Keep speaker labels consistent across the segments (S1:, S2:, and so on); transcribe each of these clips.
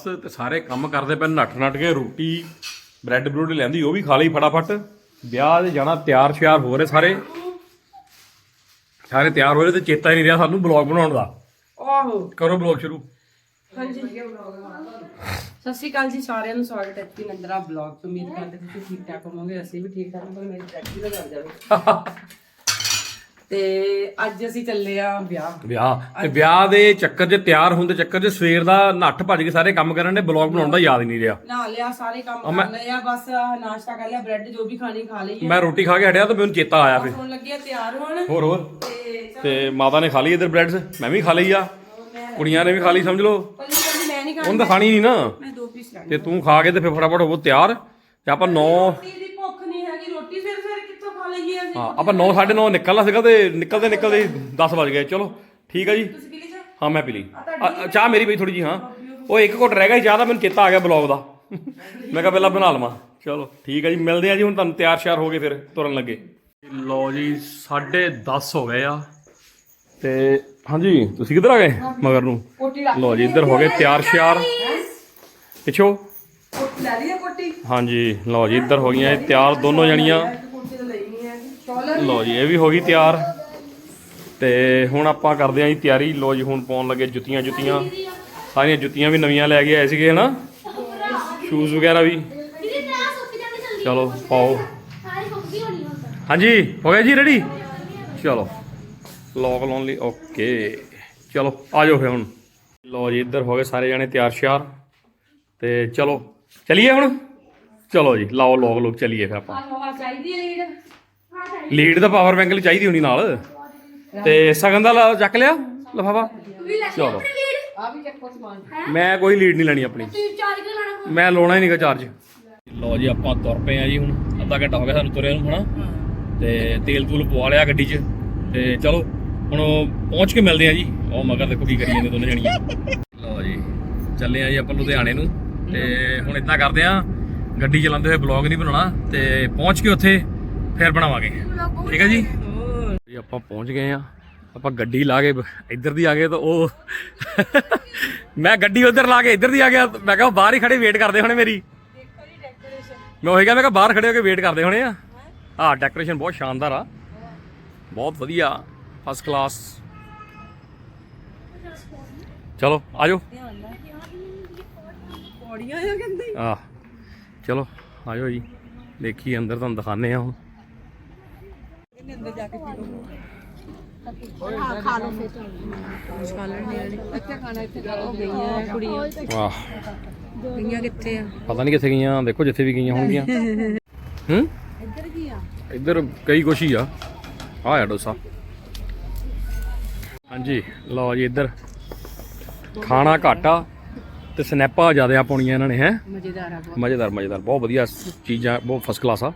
S1: 10 ਤੇ ਸਾਰੇ ਕੰਮ ਕਰਦੇ ਪਏ ਨੱਠ ਨੱਠ ਕੇ ਰੋਟੀ ਬ੍ਰੈਡ ਬਰੂਡ ਲੈਂਦੀ ਉਹ ਵੀ ਖਾ ਲਈ ਫਟਾਫਟ। ਵਿਆਹ ਦੇ ਜਾਣਾ ਤਿਆਰ ਸ਼ਿਆਰ ਹੋ ਰਹੇ ਸਾਰੇ। ਸਾਰੇ ਤਿਆਰ ਹੋ ਰਹੇ ਤੇ ਚੇਤਾ ਹੀ ਨਹੀਂ ਰਿਹਾ ਸਾਨੂੰ ਬਲੌਗ ਬਣਾਉਣ ਦਾ।
S2: ਆਹੋ।
S1: ਕਰੋ ਬਲੌਗ ਸ਼ੁਰੂ।
S2: ਹਾਂਜੀ। ਸਤਿ ਸ਼੍ਰੀ ਅਕਾਲ ਜੀ ਸਾਰਿਆਂ ਨੂੰ ਸਵਾਗਤ ਹੈ ਜੀ ਨੰਦਰਾ ਬਲੌਗ ਤੋਂ ਉਮੀਦ ਕਰਦੇ ਤੁਸੀਂ ਠੀਕ ਠਾਕ ਹੋਵੋਗੇ ਅਸੀਂ ਵੀ ਠੀਕ ਠਾਕ ਹਾਂ ਪਰ ਮੇਰੀ ਟੈਕਸੀ ਨਾ ਕਰ ਜਾਵੇ ਤੇ ਅੱਜ ਅਸੀਂ ਚੱਲੇ ਆ ਵਿਆਹ।
S1: ਵਿਆਹ। ਤੇ ਵਿਆਹ ਦੇ ਚੱਕਰ 'ਚ ਤਿਆਰ ਹੁੰਦੇ ਚੱਕਰ 'ਚ ਸਵੇਰ ਦਾ ਨੱਠ ਭੱਜ ਕੇ ਸਾਰੇ ਕੰਮ ਕਰਨ ਦੇ ਬਲੌਗ ਬਣਾਉਣ ਦਾ ਯਾਦ ਹੀ ਨਹੀਂ ਰਿਹਾ।
S2: ਨਹਾ ਲਿਆ ਸਾਰੇ ਕੰਮ ਕਰ ਲਏ ਆ ਬਸ ਨਾਸ਼ਤਾ ਕਰ ਲਿਆ ਬ੍ਰੈਡ ਜੋ ਵੀ ਖਾਣੀ ਖਾ ਲਈ
S1: ਮੈਂ ਰੋਟੀ ਖਾ ਕੇ ਹਟਿਆ ਤਾਂ ਮੈਨੂੰ ਚੇਤਾ ਆਇਆ ਫਿਰ।
S2: ਹੁਣ ਲੱਗੇ ਤਿਆਰ ਹੋਣ।
S1: ਹੋਰ ਹੋਰ।
S2: ਤੇ
S1: ਮਾਤਾ ਨੇ ਖਾ ਲਈ ਇਧਰ ਬ੍ਰੈਡਸ? ਮੈਂ ਵੀ ਖਾ ਲਈ ਆ। ਕੁੜੀਆਂ ਨੇ ਵੀ ਖਾ ਲਈ ਸਮਝ ਲਓ। ਉਹਨੇ ਤਾਂ ਖਾਣੀ ਨਹੀਂ ਨਾ।
S2: ਮੈਂ ਦੋ ਪੀਸ ਲੈਣੇ
S1: ਤੇ ਤੂੰ ਖਾ ਕੇ ਤੇ ਫਿਰ ਫਟਾਫਟ ਹੋਵੋ ਤਿਆਰ। ਤੇ ਆਪਾਂ 9
S2: ਰੋਟੀ ਦੀ ਭੁੱਖ ਨਹੀਂ ਹੈਗੀ ਰੋਟੀ ਫਿਰ ਫਿਰ ਕਿੱਥੋਂ ਖਾ ਲਈਏ ਅਸੀਂ
S1: ਹਾਂ ਆਪਾਂ 9 9:30 ਨਿਕਲਣਾ ਸੀਗਾ ਤੇ ਨਿਕਲਦੇ ਨਿਕਲਦੇ 10 ਵਜ ਗਏ। ਚਲੋ ਠੀਕ ਆ ਜੀ।
S2: ਤੁਸੀਂ ਪੀ ਲਈ ਚਾਹ?
S1: ਹਾਂ ਮੈਂ ਪੀ ਲਈ। ਚਾਹ ਮੇਰੀ ਪਈ ਥੋੜੀ ਜੀ ਹਾਂ। ਉਹ ਇੱਕ ਘੁੱਟ ਰਹਿ ਗਿਆ ਸੀ ਚਾਹ ਦਾ ਮੈਨੂੰ ਚੇਤਾ ਆ ਗਿਆ ਬਲੌਗ ਦਾ। ਮੈਂ ਕਿਹਾ ਪਹਿਲਾਂ ਬਣਾ ਲਵਾਂ। ਚਲੋ ਠੀਕ ਆ ਜੀ ਮਿਲਦੇ ਆ ਜੀ ਹੁਣ ਤੁਹਾਨੂੰ ਤਿਆਰ ਸ਼ਿਆਰ ਹੋ ਗਏ ਫਿਰ ਤੁਰਨ ਲੱਗੇ। ਲਓ ਜੀ 10:30 ਹੋ ਗਏ ਆ। ਤੇ ਹਾਂਜੀ ਤੁਸੀਂ ਕਿੱਧਰ ਆ ਗਏ ਮਗਰ ਨੂੰ?
S2: ਕੋਟੀ ਰੱਖ
S1: ਲਓ ਜੀ ਇੱਧਰ ਹੋ ਗਏ ਤਿਆਰ ਸ਼ਿਆਰ। ਪਿੱਛੋਂ?
S2: ਕੋਟੀ ਲੈ ਲਈ ਹੈ ਕੋਟੀ?
S1: ਹਾਂਜੀ ਲਓ ਜੀ ਇੱਧਰ ਹੋ ਗਈਆਂ ਇਹ ਤਿਆਰ ਦੋਨੋਂ ਜਣੀਆਂ।
S2: ਸ਼ਾਲ
S1: ਲਓ ਜੀ, ਇਹ ਵੀ ਹੋ ਗਈ ਤਿਆਰ। ਤੇ ਹੁਣ ਆਪਾਂ ਕਰਦੇ ਆਂ ਜੀ ਤਿਆਰੀ। ਲਓ ਜੀ, ਹੁਣ ਪਾਉਣ ਲੱਗੇ ਜੁੱਤੀਆਂ ਜੁੱਤੀਆਂ। ਸਾਰੀਆਂ ਜੁੱਤੀਆਂ ਵੀ ਨਵੀਆਂ ਲੈ ਕੇ ਆਏ ਸੀਗੇ, ਹਨਾ? ਸ਼ੂਜ਼ ਵਗੈਰਾ ਵੀ। ਚਲੋ, ਪਾਓ। ਹਾਂਜੀ, ਹੋ ਗਿਆ ਜੀ ਰੈਡੀ ਚਲੋ ਲੌਕ ਲਾਉਣ ਲਈ ਓਕੇ ਚਲੋ, ਆ ਜਾਓ ਫਿਰ ਹੁਣ। ਲਓ ਜੀ, ਇੱਧਰ ਹੋ ਗਏ ਸਾਰੇ ਜਾਣੇ ਤਿਆਰ ਸ਼ਿਆਰ। ਤੇ ਚਲੋ, ਚਲਿਏ ਹੁਣ? ਚਲੋ ਜੀ, ਲਾਓ ਲੌਕ ਲੋਕ ਚਲਿਏ ਫਿਰ ਆਪਾਂ।
S2: ਚਾਹੀਦੀ ਹੈ ਲੀਡ।
S1: ਲੀਡ ਦਾ ਪਾਵਰ ਬੈਂਕ ਲਈ ਚਾਹੀਦੀ ਹੋਣੀ ਨਾਲ। ਤੇ ਸਗਨ ਦਾ ਲਾ- ਚੱਕ ਲਿਆ ਲਫਾਫਾ? ਚਲੋ।
S2: ਆ ਵੀ ਚੱਕੋ ਸਮਾਨ।
S1: ਮੈਂ ਕੋਈ ਲੀਡ ਨਹੀਂ ਲੈਣੀ ਆਪਣੀ।
S3: ਤੁਸੀਂ ਚਾਰ ਕਿਲੋ ਲੈਣਾ
S1: ਮੈਂ ਲਾਉਣਾ ਹੀ ਨਹੀਂਗਾ ਚਾਰਜ ਲਓ ਜੀ ਆਪਾਂ ਤੁਰ ਪਏ ਆ ਜੀ ਹੁਣ। ਅੱਧਾ ਘੰਟਾ ਹੋ ਗਿਆ ਸਾਨੂੰ ਤੁਰਿਆ ਨੂੰ ਹਨਾ? ਤੇ ਤੇਲ ਤੂਲ ਪਵਾ ਲਿਆ ਗੱਡੀ 'ਚ। ਤੇ ਚਲੋ ਹੁਣ ਪਹੁੰਚ ਕੇ ਮਿਲਦੇ ਆ ਜੀ। ਉਹ ਮਗਰ ਦੇਖੋ ਕੀ ਕਰੀ ਜਾਂਦੇ ਦੋਨੇ ਜਣੀਆਂ। ਲਓ ਜੀ ਚੱਲੇ ਆ ਜੀ ਆਪਾਂ ਲੁਧਿਆਣੇ ਨੂੰ। ਤੇ ਹੁਣ ਇਦਾਂ ਕਰਦੇ ਆ ਗੱਡੀ ਚਲਾਉਂਦੇ ਹੋਏ ਬਲੌਗ ਨਹੀਂ ਬਣਾਉਣਾ। ਤੇ ਪਹੁੰਚ ਕੇ ਉੱਥੇ ਫਿਰ ਬਣਾਵਾਂਗੇ। ਠੀਕ ਹੈ ਜੀ? ਜੀ ਆਪਾਂ ਪਹੁੰਚ ਗਏ ਆ ਆਪਾਂ ਗੱਡੀ ਲਾ ਕੇ ਇੱਧਰ ਦੀ ਆ ਗਏ ਤਾਂ ਉਹ ਮੈਂ ਗੱਡੀ ਉੱਧਰ ਲਾ ਕੇ ਇੱਧਰ ਦੀ ਆ ਗਿਆ। ਮੈਂ ਕਿਹਾ ਬਾਹਰ ਹੀ ਖੜੇ ਵੇਟ ਕਰਦੇ ਹੋਣੇ ਮੇਰੀ। ਮੈਂ ਉਹੀ ਕਿਹਾ ਮੈਂ ਕਿਹਾ ਬਾਹਰ ਖੜੇ ਹੋ ਕੇ ਵੇਟ ਕਰਦੇ ਹੋਣੇ ਆ। ਆਹ ਡੈਕੋਰੇਸ਼ਨ ਬਹੁਤ ਸ਼ਾਨਦਾਰ ਆ। ਬਹੁਤ ਵਧੀਆ। ਫਸਟ ਕਲਾਸ ਚਲੋ ਆਜੋ।
S2: ਪੌੜੀਆਂ ਆ ਕਹਿੰਦੇ।
S1: ਆ ਚਲੋ ਆਜੋ ਜੀ। ਦੇਖੀ ਅੰਦਰ ਤੁਹਾਨੂੰ ਦਿਖਾਣੇ ਆ ਹੁਣ।
S2: ਅੰਦਰ ਜਾ ਕੇ ਪੀ ਲਓ। ਖਾ ਲਓ ਫਿਰ। ਖਾ ਲੈਣੇ ਇੱਥੇ ਖਾਣਾ ਇੱਥੇ ਜਾ ਉਹ ਗਈਆਂ ਕੁੜੀਆਂ।
S1: ਵਾਹ।
S2: ਗਈਆਂ ਕਿੱਥੇ ਆ?
S1: ਪਤਾ ਨਹੀਂ ਕਿੱਥੇ ਗਈਆਂ ਦੇਖੋ ਜਿੱਥੇ ਵੀ ਗਈਆਂ ਹੋਣਗੀਆਂ। ਹੂੰ?
S2: ਇੱਧਰ ਕੀ ਆ
S1: ਇੱਧਰ ਕਈ ਕੁਛ ਹੀ ਆ। ਆ ਆ ਡੋਸਾ। ਹਾਂਜੀ ਲਓ ਜੀ ਇੱਧਰ। ਖਾਣਾ ਘੱਟ ਆ ਤੇ ਸਨੈਪਾਂ ਜ਼ਿਆਦਾ ਪਾਉਣੀਆਂ ਇਹਨਾਂ ਨੇ ਹੈ?
S2: ਮਜ਼ੇਦਾਰ ਆ
S1: ਮਜ਼ੇਦਾਰ ਮਜ਼ੇਦਾਰ। ਬਹੁਤ ਵਧੀਆ ਚੀਜ਼ਾਂ ਬਹੁਤ ਫਸਟ ਕਲਾਸ ਆ।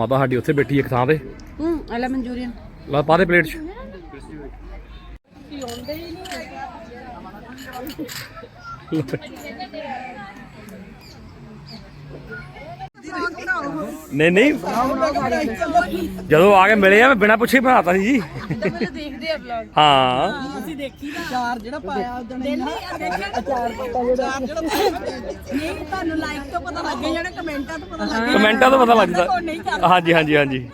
S1: ਮਾਤਾ ਸਾਡੀ ਉੱਥੇ ਬੈਠੀ ਇੱਕ ਥਾਂ ਤੇ।
S2: ਹੂੰ ਆਲਾ ਮਨਜੂਰੀਅਨ
S1: ਲਾ ਪਾ ਦੇ ਪਲੇਟ 'ਚ। ਨਹੀਂ ਨਹੀਂ ਜਦੋਂ ਆ ਕੇ ਮਿਲੇ ਆ ਮੈਂ ਬਿਨਾਂ ਪੁੱਛੇ ਬਣਾਤਾ ਸੀ ਜੀ।
S2: ਦੇਖਦੇ ਆ ਵਲੌਗ
S1: ਹਾਂ
S2: ਅਸੀਂ ਦੇਖੀ ਦਾ ਚਾਰ ਜਿਹੜਾ ਪਾਇਆ ਉਦੋਂ ਦਿੱਲੀ ਦੇਖਿਆ ਚਾਰ ਚਾਰ ਜਿਹੜਾ ਨਹੀਂ ਤੁਹਾਨੂੰ ਲਾਈਕ ਤੋਂ ਪਤਾ ਲੱਗੇ ਜਿਹੜੇ ਕਮੈਂਟਾਂ ਤੋਂ ਪਤਾ ਲੱਗੇ
S1: ਕਮੈਂਟਾਂ ਤੋਂ ਪਤਾ ਲੱਗਦਾ। ਹਾਂਜੀ ਹਾਂਜੀ ਹਾਂਜੀ।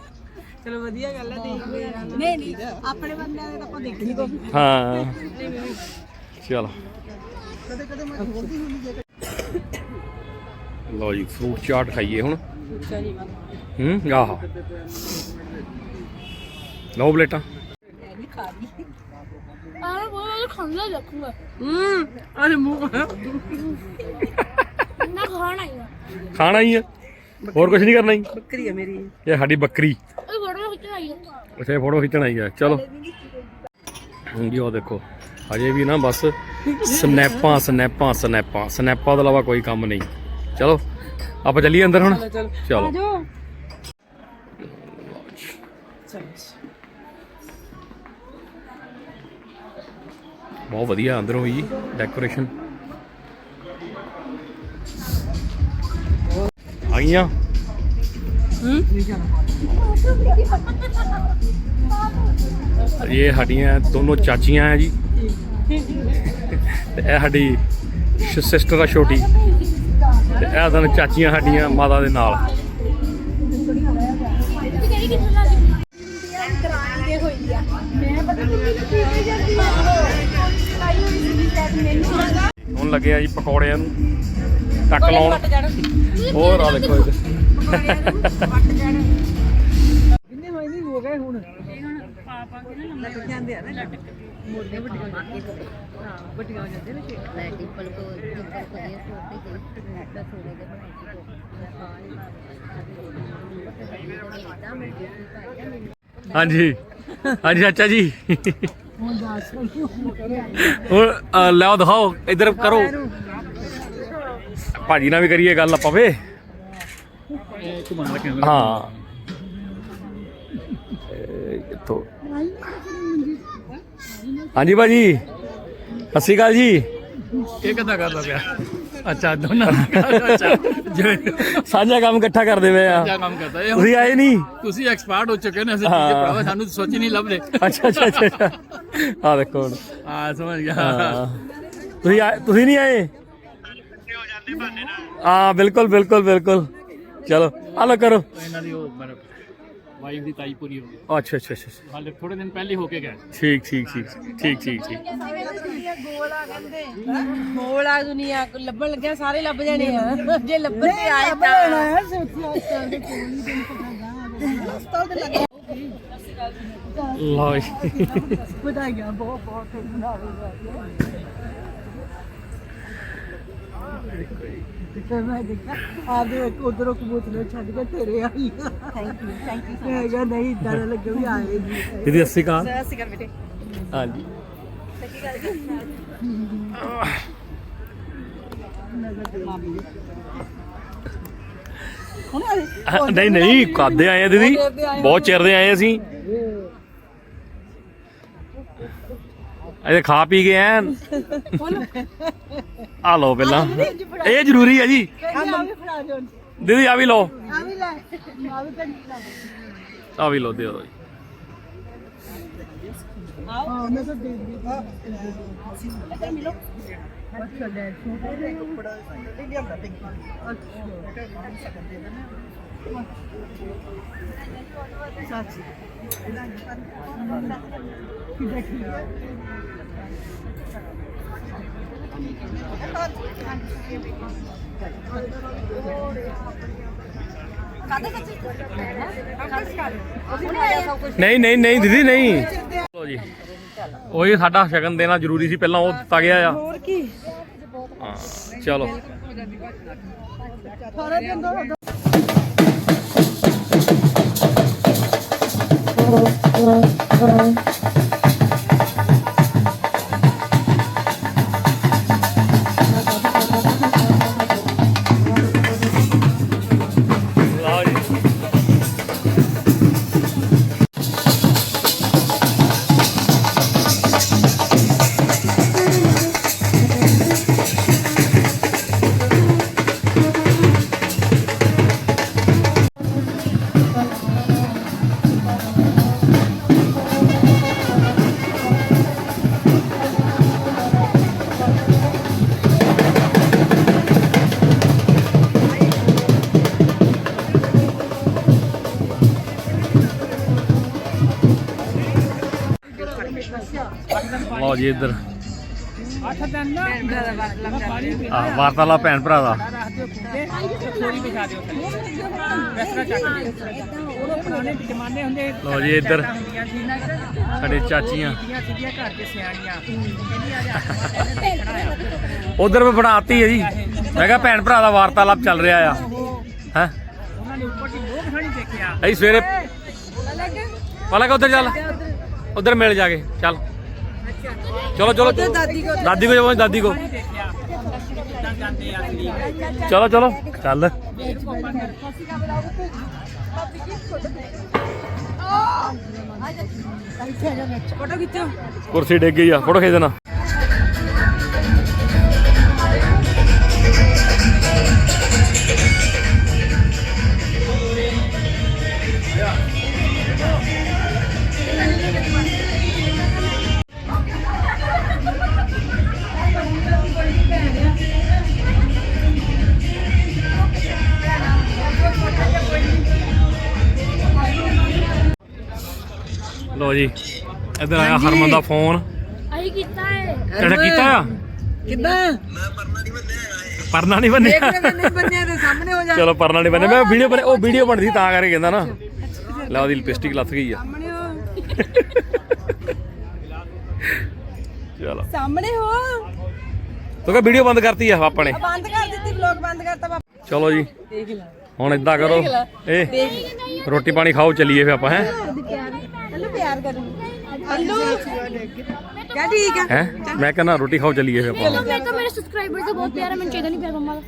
S2: ਚਲੋ ਵਧੀਆ ਗੱਲ ਹੈ ਦੇਖਦੇ ਆ ਨਹੀਂ ਨਹੀਂ ਆਪਣੇ ਬੰਦਿਆਂ ਦੇ ਤਾਂ ਆਪਾਂ ਦੇਖੀ ਤੋਂ
S1: ਹਾਂ। ਚਲੋ। ਜੀ। ਫਰੂਟ ਚਾਟ ਖਾਈਏ ਹੁਣ। ਹੂੰ? ਆਹ। ਲਓ ਪਲੇਟਾਂ
S3: ਆਹ ਬਹੁਤ ਖਾਂਦਾ ਰੱਖੂਗਾ
S2: ਹੂੰ ਅਰੇ ਮੂੰਹ।
S3: ਨਾ ਖਾਣਾ ਹੀ ਆ?
S1: ਖਾਣਾ ਹੀ ਆ ਹੋਰ ਕੁਝ ਨਹੀਂ ਕਰਨਾ ਹੀ
S2: ਬੱਕਰੀ ਹੈ ਮੇਰੀ।
S1: ਇਹ ਸਾਡੀ ਬੱਕਰੀ।
S3: ਇਹ ਫੋਟੋ ਖਿੱਚ ਆਈ ਆ।
S1: ਉੱਥੇ ਫੋਟੋ ਖਿੱਚਣ ਆਈ ਆ। ਚਲੋ। ਹਾਂਜੀ ਉਹ ਦੇਖੋ। ਅਜੇ ਵੀ ਨਾ ਬਸ ਸਨੈਪਾਂ ਸਨੈਪਾਂ ਸਨੈਪਾਂ। ਸਨੈਪਾਂ ਤੋਂ ਇਲਾਵਾ ਕੋਈ ਕੰਮ ਨਹੀਂ। ਚਲੋ। ਆਪਾਂ ਚੱਲੀਏ ਅੰਦਰ ਹੁਣ? ਚਲੋ ਬਹੁਤ ਵਧੀਆ ਅੰਦਰੋਂ ਵੀ ਡੈਕੋਰੇਸ਼ਨ ਆ ਗਈਆਂ?
S2: ਹੂੰ?
S1: ਇਹ ਸਾਡੀਆਂ ਦੋਨੋਂ ਚਾਚੀਆਂ ਆ ਜੀ। ਤੇ ਇਹ ਸਾਡੀ ਸਿਸਟਰ ਆ ਛੋਟੀ। ਇਹ ਤਾਂ ਚਾਚੀਆਂ ਸਾਡੀਆਂ ਮਾਤਾ ਦੇ ਨਾਲ।
S3: ਤੇ ਕਿਹੜੀ ਕਿੱਥੇ ਲੱਗ ਗਈ ਹੋਈ ਆ ਮੈਂ ਪਤਾ ਨਹੀਂ ਕਿੱਥੇ ਜਾਂਦੀ ਆ ਆਈ ਹੋਈ ਸੀ ਸ਼ਾਇਦ ਮੈਨੂੰ
S1: ਹੁਣ ਲੱਗੇ ਆ ਜੀ ਪਕੌੜਿਆਂ ਨੂੰ ਟੱਕ ਲਾਉਣ ਹੋਰ
S4: ਡਿੰਪਲ ਕੋ ਡਿੰਪਲ ਕੋ ਇਹ ਨੈਟ ਸੀ
S1: ਹਾਂਜੀ। ਹਾਂਜੀ ਚਾਚਾ ਜੀ। ਹੁਣ ਅ, ਲਿਆਓ ਦਿਖਾਓ ਇੱਧਰ ਕਰੋ। ਭਾਜੀ ਨਾਲ ਵੀ ਕਰੀਏ ਗੱਲ ਆਪਾਂ ਵੇ। ਹਾਂ। ਇਹ ਕਿੱਥੋਂ? ਹਾਂਜੀ ਭਾਜੀ। ਸਤਿ ਸ਼੍ਰੀ ਅਕਾਲ ਜੀ।
S5: ਇਹ ਕਿੱਦਾਂ ਕਰਦਾ ਪਿਆ? ਅੱਛਾ ਦੋਨਾਂ ਦਾ ਅੱਛਾ
S1: ਸਾਂਝਾ ਕੰਮ ਇਕੱਠਾ ਕਰਦੇ ਪਏ ਆ।
S5: ਕੰਮ ਕਰਦਾ ਇਹ
S1: ਤੁਸੀਂ ਆਏ ਨਹੀਂ?
S5: ਤੁਸੀਂ ਐਕਸਪਰਟ ਹੋ ਚੁੱਕੇ ਨੇ ਅਸੀਂ ਭਰਾਵਾ ਸਾਨੂੰ ਸੋਚ ਹੀ ਨਹੀਂ ਲੱਭਦੇ।
S1: ਅੱਛਾ ਅੱਛਾ ਅੱਛਾ, ਆ ਦੇਖੋ ਹੁਣ।
S5: ਆ ਸਮਝ ਗਿਆ।
S1: ਤੁਸੀਂ ਆਏ- ਤੁਸੀਂ ਨਹੀਂ ਆਏ? ਹਾਂ ਬਿਲਕੁਲ ਬਿਲਕੁਲ ਬਿਲਕੁਲ। ਚਲੋ ਹਲੋ ਕਰੋ।
S5: ਇਹਨਾਂ ਦੀ ਉਹ ਮੇਰੇ ਵਾਈਫ ਦੀ ਤਾਈ ਪੂਰੀ ਹੋ ਗਈ।
S1: ਅੱਛਾ ਅੱਛਾ ਅੱਛਾ।
S5: ਹਾਲੇ ਥੋੜੇ ਦਿਨ ਪਹਿਲੇ ਹੋ ਕੇ ਗਏ
S1: ਠੀਕ ਠੀਕ ਠੀਕ ਠੀਕ ਠੀਕ ਠੀਕ।
S2: ਮੋਲਾ ਦੁਨੀਆ ਕੋ ਲੱਭਣ ਲੱਗਿਆ ਸਾਰੇ ਲੱਭ ਜਾਣੇ ਆ। ਜੇ ਲੱਭਣ ਤੇ ਆਏ ਤਾਂ।
S1: ਲਓ ਜੀ।
S2: ਵਧਾਈਆਂ ਬਹੁਤ ਬਹੁਤ। ਤੇ ਮੈਂ ਦੇਖਿਆ ਆਦੇ ਉਧਰੋਂ ਕਬੂਤਰ ਛੱਡ ਕੇ ਤੇਰੇ ਆਈ ਥੈਂਕ ਯੂ ਥੈਂਕ ਯੂ ਮੈਂ ਕਿਹਾ ਨਹੀਂ ਇਦਾਂ ਦਾ ਲੱਗੇ ਵੀ ਆਏ ਜੀ
S1: ਦੀਦੀ ਸਤਿ ਸ਼੍ਰੀ ਅਕਾਲ।
S2: ਸਤਿ ਸ਼੍ਰੀ ਅਕਾਲ ਬੇਟੇ।
S1: ਹਾਂਜੀ। ਹਾਂ, ਨਹੀਂ ਨਹੀਂ ਕਾਦੇ ਆਏ ਆ ਦੀਦੀ। ਬਹੁਤ ਚਿਰ ਦੇ ਆਏ ਅਸੀਂ। ਅਜੇ ਖਾ ਪੀ ਕੇ ਐਨ। ਆ ਲਓ ਪਹਿਲਾਂ। ਇਹ ਜ਼ਰੂਰੀ ਹੈ ਜੀ। ਦੀਦੀ ਆ ਵੀ ਲਓ।
S2: ਆ ਵੀ ਲੈ। ਆ ਵੀ ਕੰਨੀ ਲੈ।
S1: ਆ ਵੀ ਲਓ ਦਿਓ। ਜੀ
S2: ਹਾਂ ਮੈਂ ਤਾਂ ਦੇ ਦਿੱਤੀ। ਇੱਧਰ ਮਿਲੋ। ਅੱਛਾ ਲੈ ਛੋਟੇ ਦੇ ਕੱਪੜਾ ਇਹ ਲਿਆਂਦਾ ਤੇ ਅੱਛਾ। ਸੱਚੀ
S1: ਨਹੀਂ ਨਹੀਂ ਨਹੀਂ ਦੀਦੀ ਨਹੀਂ। ਚਲੋ ਜੀ। ਉਹੀ ਸਾਡਾ ਸ਼ਗਨ ਦੇਣਾ ਜ਼ਰੂਰੀ ਸੀ ਪਹਿਲਾਂ ਉਹ ਦਿੱਤਾ ਗਿਆ ਆ।
S2: ਹੋਰ ਕੀ?
S1: ਹਾਂ ਚਲੋ।
S2: ਦਿਨ ਦੋ
S1: ਲਓ ਜੀ ਇੱਧਰ। ਆ ਵਾਰਤਾਲਾ ਭੈਣ ਭਰਾ ਦਾ। ਲਓ ਜੀ ਇੱਧਰ। ਸਾਡੇ ਚਾਚੀਆਂ। ਉਧਰ ਵੀ ਬਣਾਤੀ ਹੈ ਜੀ। ਮੈਂ ਕਿਹਾ ਭੈਣ ਭਰਾ ਦਾ ਵਾਰਤਾਲਾਪ ਚੱਲ ਰਿਹਾ ਆ। ਹੈ? ਅਸੀਂ ਸਵੇਰੇ ਪਲਕ ਉਧਰ ਚੱਲ। ਉਧਰ ਮਿਲ ਜਾ ਕੇ ਚੱਲ ਚਲੋ ਚਲੋ। ਦਾਦੀ ਕੋ ਦਾਦੀ ਕੋ ਜਾਵਾਂ ਦਾਦੀ ਕੋ। ਚਲੋ ਚਲੋ ਚੱਲ। ਕੁਰਸੀ ਡਿੱਗ ਗਈ ਆ ਫੋਟੋ ਖਿੱਚ ਦੇਣਾ। ਇੱਧਰ ਆਇਆ ਹਰਮਨ ਦਾ ਫੋਨ।
S3: ਆਈ ਕੀਤਾ ਹੈ
S1: ਕਿਹੜਾ ਕੀਤਾ? ਆ
S2: ਕਿੱਦਾਂ
S1: ਪਰਨਾ ਨਹੀਂ ਬੰਨਿਆ
S2: ਨਹੀਂ ਬੰਨਿਆ? ਦੇ ਸਾਹਮਣੇ ਹੋ ਜਾ।
S1: ਚਲੋ ਪਰਨਾ ਨਹੀਂ ਬੰਨਿਆ। ਮੈਂ ਵੀਡੀਓ ਬਣੇ ਉਹ ਵੀਡੀਓ ਬਣਦੀ ਤਾਂ ਕਰਕੇ ਕਹਿੰਦਾ ਨਾ। ਲੈ ਉਹਦੀ ਲਿਪਸਟਿਕ ਲੱਥ ਗਈ ਆ।
S2: ਸਾਹਮਣੇ ਹੋ।
S1: ਚਲੋ।
S3: ਸਾਹਮਣੇ ਹੋ।
S1: ਤੂੰ ਕਹ ਵੀਡੀਓ ਬੰਦ ਕਰਤੀ ਆ ਆਪਾਂ ਨੇ
S3: ਬੰਦ ਕਰ ਦਿੱਤੀ ਵਲੌਗ ਬੰਦ ਕਰਤਾ ਬਾਬਾ
S1: ਚਲੋ ਜੀ।
S2: ਦੇਖ ਲੈ।
S1: ਹੁਣ ਇਦਾਂ ਕਰੋ। ਇਹ ਰੋਟੀ ਪਾਣੀ ਖਾਓ ਚੱਲੀਏ ਫੇ ਆਪਾਂ ਹੈ?
S3: ਹਲੋ ਪਿਆਰ ਕਰੂੰ। ਹਲੋ।
S2: ਕਿਆ ਠੀਕ ਆ।
S1: ਹੈ? ਮੈਂ ਕਹਿੰਦਾ ਰੋਟੀ ਖਾਓ ਚੱਲੀਏ ਆਪਾਂ।
S3: ਮੈਂ ਤਾਂ ਮੇਰੇ ਸਬਸਕ੍ਰਾਈਬਰ ਦਾ ਬਹੁਤ ਪਿਆਰ ਹੈ ਮੈਨੂੰ ਚਾਹੀਦਾ ਨਹੀਂ ਪਿਆਰ ਮੰਮਾ ਦਾ।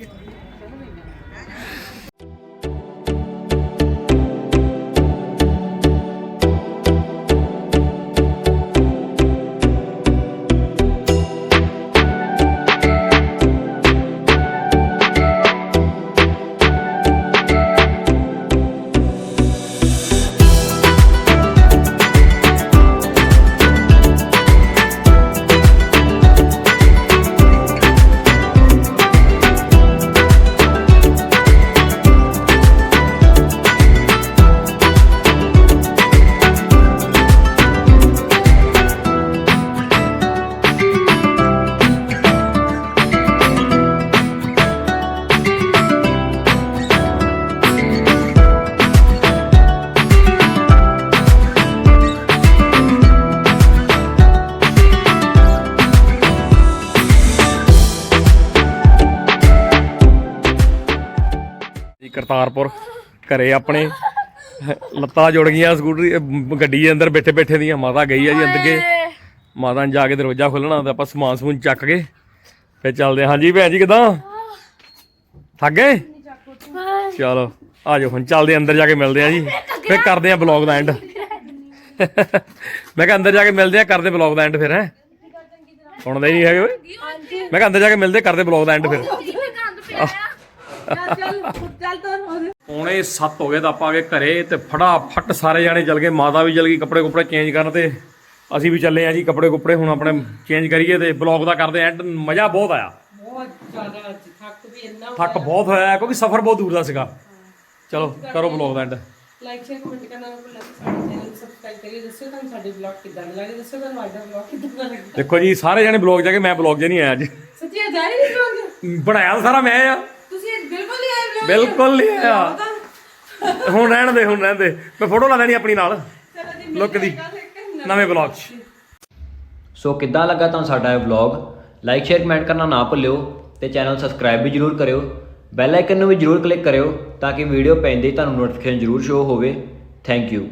S1: ਕਰਤਾਰਪੁਰ ਘਰੇ ਆਪਣੇ। ਲੱਤਾਂ ਜੁੜ ਗਈਆਂ ਸਕੂਟਰੀ ਗੱਡੀ ਦੇ ਅੰਦਰ ਬੈਠੇ ਬੈਠੇ ਦੀਆਂ ਮਾਤਾ ਗਈ ਆ ਜੀ ਅੰਦਰਗੇ ਮਾਤਾ ਨੇ ਜਾ ਕੇ ਦਰਵਾਜ਼ਾ ਖੋਲਣਾ ਤੇ ਆਪਾਂ ਸਮਾਨ ਸਮੂਨ ਚੱਕ ਕੇ ਫੇਰ ਚੱਲਦੇ ਹਾਂ। ਹਾਂਜੀ ਭੈਣ ਜੀ ਕਿਦਾਂ? ਥੱਕ ਗਏ? ਚਲੋ ਆ ਜਾਓ ਹੁਣ ਚੱਲਦੇ ਅੰਦਰ ਜਾ ਕੇ ਮਿਲਦੇ ਆ ਜੀ। ਫੇਰ ਕਰਦੇ ਆ ਬਲੌਗ ਦਾ ਐਂਡ ਮੈਂ ਕਿਹਾ ਅੰਦਰ ਜਾ ਕੇ ਮਿਲਦੇ ਆ ਕਰਦੇ ਬਲੌਗ ਦਾ ਐਂਡ ਫਿਰ ਹੈ? ਸੁਣਦੇ ਨਹੀਂ ਹੈਗੇ ਓਏ। ਮੈਂ ਕਿਹਾ ਅੰਦਰ ਜਾ ਕੇ ਮਿਲਦੇ ਕਰਦੇ ਬਲੌਗ ਦਾ ਐਂਡ ਫਿਰ। ਪੌਣੇ 7 ਹੋ ਗਏ ਤਾਂ ਆਪਾਂ ਆ ਗਏ ਘਰੇ ਤੇ ਫਟਾਫਟ ਸਾਰੇ ਜਾਣੇ ਚੱਲ ਗਏ। ਮਾਤਾ ਵੀ ਚੱਲ ਗਈ ਕੱਪੜੇ ਕੁਪੜੇ ਚੇਂਜ ਕਰਨ ਤੇ। ਅਸੀਂ ਵੀ ਚੱਲੇ ਆ ਜੀ ਕੱਪੜੇ ਕੁਪੜੇ ਹੁਣ ਆਪਣੇ ਚੇਂਜ ਕਰੀਏ ਤੇ ਬਲੌਗ ਦਾ ਕਰਦੇ ਐਂਡ ਮਜ਼ਾ ਬਹੁਤ ਆਇਆ।
S2: ਬਹੁਤ ਜ਼ਿਆਦਾ ਥੱਕ ਵੀ ਇੰਨਾ
S1: ਥੱਕ ਬਹੁਤ ਹੋਇਆ ਕਿਉਂਕਿ ਸਫ਼ਰ ਬਹੁਤ ਦੂਰ ਦਾ ਸੀਗਾ। ਚਲੋ ਕਰੋ ਬਲੌਗ ਦਾ ਐਂਡ
S2: ਲਾਈਕ ਸ਼ੇਅਰ ਕਮੈਂਟ ਕਰਨਾ ਨਾ ਭੁੱਲਣਾ ਤੇ ਸਾਡੇ ਚੈਨਲ ਨੂੰ ਸਬਸਕ੍ਰਾਈਬ ਕਰਿਓ ਦੱਸਿਓ ਤੁਹਾਨੂੰ ਸਾਡੇ ਵਲੌਗ ਕਿੱਦਾਂ ਦੇ ਲੱਗੇ ਦੱਸਿਓ ਤੁਹਾਨੂੰ ਸਾਡਾ ਵਲੌਗ ਕਿੱਦਾਂ ਦਾ ਲੱਗਾ।
S1: ਦੇਖੋ ਜੀ ਸਾਰੇ ਜਾਣੇ ਬਲੌਗ ਜਾ ਕੇ ਮੈਂ ਬਲੌਗ 'ਚ ਨਹੀਂ ਆਇਆ ਅੱਜ।
S2: ਸੱਚੀ ਨਹੀਂ
S1: ਬਣਾਇਆ ਤਾਂ ਸਾਰਾ ਮੈਂ ਆ।
S2: ਬਿਲਕੁਲ ਨਹੀਂ ਵਲੌਗ
S1: ਆਇਆ ਹੁਣ ਰਹਿਣ ਦੇ ਹੁਣ ਰਹਿਣ ਦੇ। ਮੈਂ ਫੋਟੋ ਲਾ ਲੈਣੀ ਆਪਣੀ ਨਾਲ। ਲੁੱਕ ਦੀ। ਨਵੇਂ ਬਲੌਗ 'ਚ।
S6: ਸੋ ਕਿੱਦਾਂ ਲੱਗਾ ਤੁਹਾਨੂੰ ਸਾਡਾ ਇਹ ਵਲੌਗ ਲਾਈਕ ਸ਼ੇਅਰ ਕਮੈਂਟ ਕਰਨਾ ਨਾ ਭੁੱਲਿਓ ਤੇ ਚੈਨਲ ਸਬਸਕ੍ਰਾਈਬ ਵੀ ਜਰੂਰ ਕਰਿਓ। ਬੈਲ ਆਈਕਨ ਨੂੰ ਵੀ ਜਰੂਰ ਕਲਿੱਕ ਕਰਿਓ ਤਾਂ ਕਿ ਵੀਡੀਓ ਪੈਂਦੇ ਹੀ ਤੁਹਾਨੂੰ ਨੋਟੀਫਿਕੇਸ਼ਨ ਜਰੂਰ ਸ਼ੋ ਹੋਵੇ। Thank you